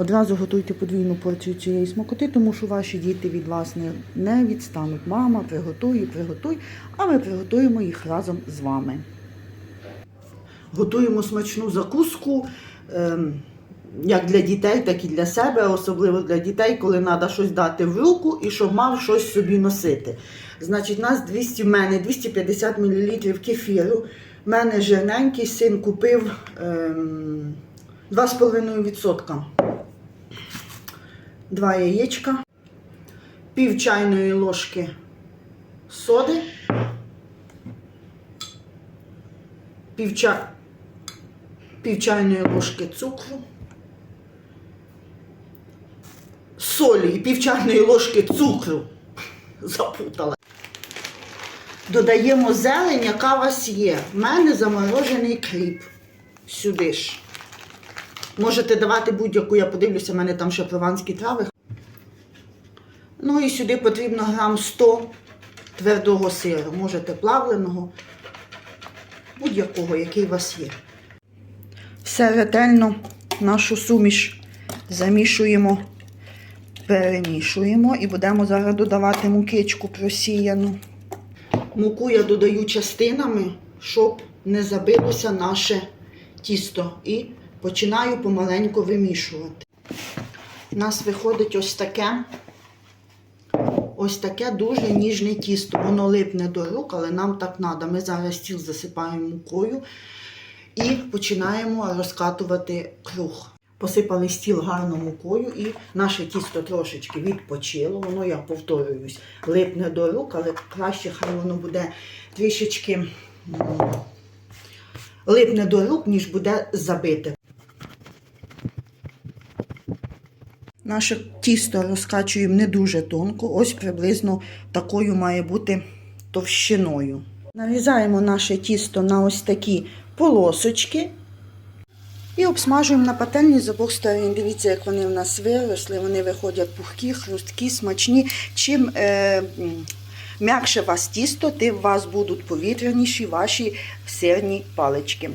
Одразу готуйте подвійну порцію цієї смакоти, тому що ваші діти від вас не, не відстануть. Мама, приготуй, приготуй, а ми приготуємо їх разом з вами. Готуємо смачну закуску. ем, як для дітей, так і для себе, особливо для дітей, коли треба щось дати в руку і щоб мав щось собі носити. Значить, у нас 200, в мене 250 мл кефіру. У мене жирненький син купив ем, 2,5%. Два яєчка, пів чайної ложки соди, пів, ча... пів чайної ложки цукру, солі і пів чайної ложки цукру. Запутала. Додаємо зелень, яка у вас є. У мене заморожений кріп. Сюди ж. Можете давати будь-яку, я подивлюся, в мене там ще прованські трави. Ну і сюди потрібно грам 100 твердого сиру. Можете плавленого, будь-якого, який у вас є. Все ретельно нашу суміш замішуємо, перемішуємо і будемо зараз додавати мукичку просіяну. Муку я додаю частинами, щоб не забилося наше тісто. І починаю помаленьку вимішувати. У нас виходить ось таке. Ось таке дуже ніжне тісто. Воно липне до рук, але нам так треба. Ми зараз стіл засипаємо мукою і починаємо розкатувати круг. Посипали стіл гарно мукою і наше тісто трошечки відпочило. Воно, я повторююсь, липне до рук, але краще хай воно буде трішечки липне до рук, ніж буде забите. Наше тісто розкачуємо не дуже тонко, ось приблизно такою має бути товщиною. Нарізаємо наше тісто на ось такі полосочки і обсмажуємо на пательні з обох сторін. Дивіться, як вони в нас виросли, вони виходять пухкі, хрусткі, смачні. Чим е, м'якше у вас тісто, тим у вас будуть повітряніші ваші сирні палички.